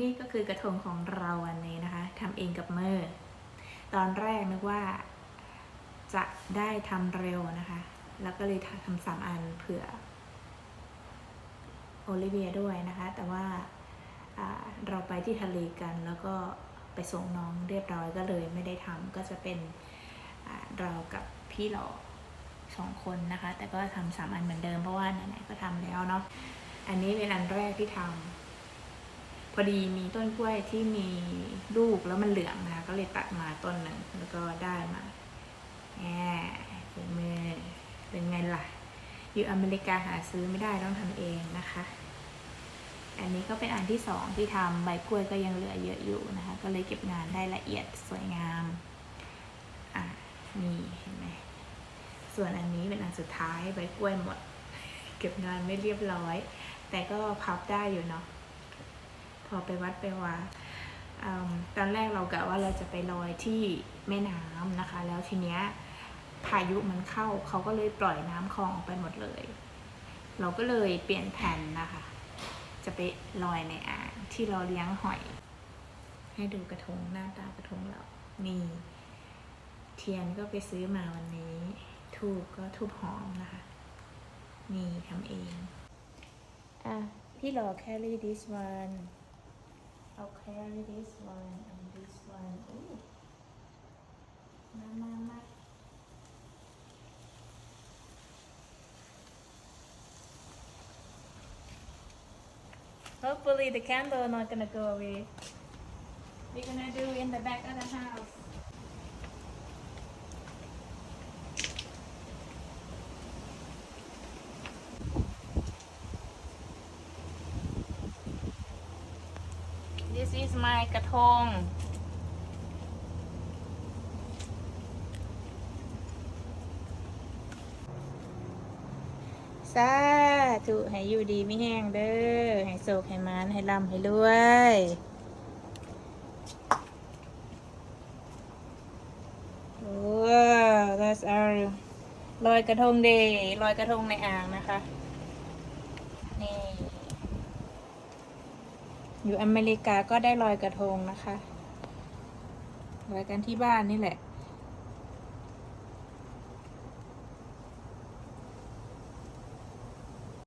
นี่ก็คือกระทงของเราอันนี้นะคะทำเองกับมือตอนแรกนึกว่าจะได้ทำเร็วนะคะ แล้วก็เลยทำสามอันเผื่อโอลิเวียด้วยนะคะ แต่ว่าเราไปที่ทะเลกันแล้วก็ไปส่งน้องเรียบร้อยก็เลยไม่ได้ทำก็จะเป็นเรากับพี่หลอสองคนนะคะ แต่ก็ทำสามอันเหมือนเดิมเพราะว่าไหนๆก็ทำแล้วเนาะอันนี้เป็นอันแรกที่ทำ พอดีมีต้นกล้วยที่มีลูกแล้วมันเหลืองนะคะ ก็เลยตัดมาต้นหนึ่งแล้วก็ได้มาแหมเป็นมือเป็นไงล่ะ อยู่อเมริกาหาซื้อไม่ได้ต้องทำเองนะคะ อันนี้ก็เป็นอันที่สองที่ทำใบกล้วยก็ยังเหลือเยอะอยู่นะคะ ก็เลยเก็บงานได้ละเอียดสวยงามอะนี่เห็นไหมส่วนอันนี้เป็นอันสุดท้ายใบกล้วยหมด เก็บงานไม่เรียบร้อย แต่ก็พับได้อยู่เนาะ พอไปวัดไปว่าอตอนแรกเรากะว่าเราจะไปลอยที่แม่น้ำนะคะ แล้วทีเนี้ยพายุมันเข้าเขาก็เลยปล่อยน้ำคลองออกไปหมดเลย เราก็เลยเปลี่ยนแผนนะคะ จะไปลอยในอ่างที่เราเลี้ยงหอย ให้ดูกระทงหน้าตากระทงเรานี่เทียนก็ไปซื้อมาวันนี้ ทูบก็ทูบหอมนะคะ นี่ทำเอง อะ พี่รอ carry this one carry this one and this one. Ooh. my my my! Hopefully the candle not gonna go away. We're gonna do in the back of the house. This is my กระทง สาธุให้อยู่ดีไม่แห้งเด้อ ให้โศกให้มานให้ร่ำให้รวยว้าว that's our ลอยกระทงเดย์ลอยกระทงในอ่างนะคะ นี่ อยู่อเมริกาก็ได้ลอยกระทงนะคะลอยกันที่บ้านนี่แหละ